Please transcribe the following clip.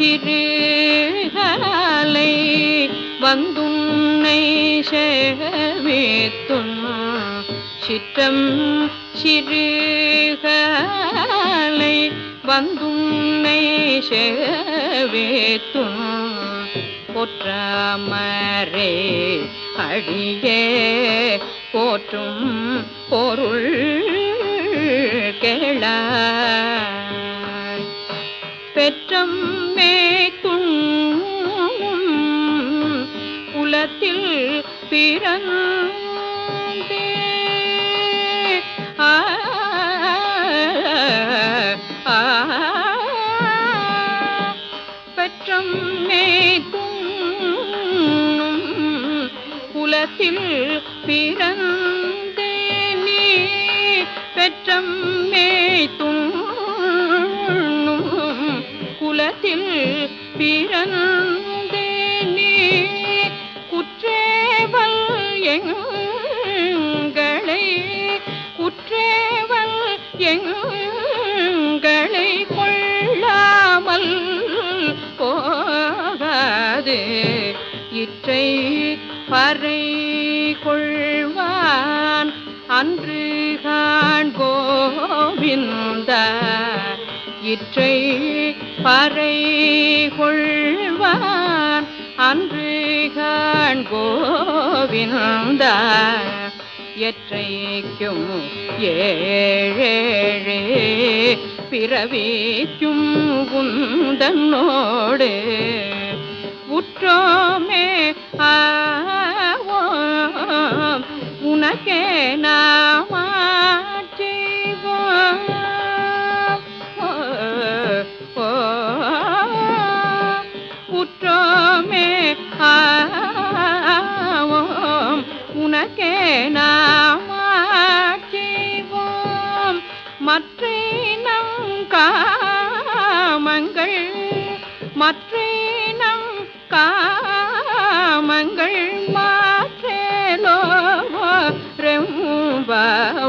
சிறுகாலை வந்துன்னை சேவித்தும் சிற்றம் சிறுகாலை வந்துன்னை சேவித்தும் பொற்றாமரே அடியே போற்றும் பொருள் கேள. பிறந்தே ஆ, ஆ, பெற்றம் மேத்தும் குலத்தில் பிறந்தே நீ பெற்றம் மேத்தும் குலத்தில் பிறந்தே எங்களை குற்றேவல் எங்களை கொள்ளாமல் போகாது. இற்றை பறை கொள்வான் அன்று காண்கோவிந்த இற்றை பறை கொள்வான் அன்று காண் கோவிந்த எற்றைக்கும் ஏழேழே பிறவிக்கும் உந்தன்னோடு உற்றோமே உனக்கே மற்ற நம் காமங்கள் மற்ற நம் காமங்கள் மாற்றேலோ ரெம்பாவாய் சித்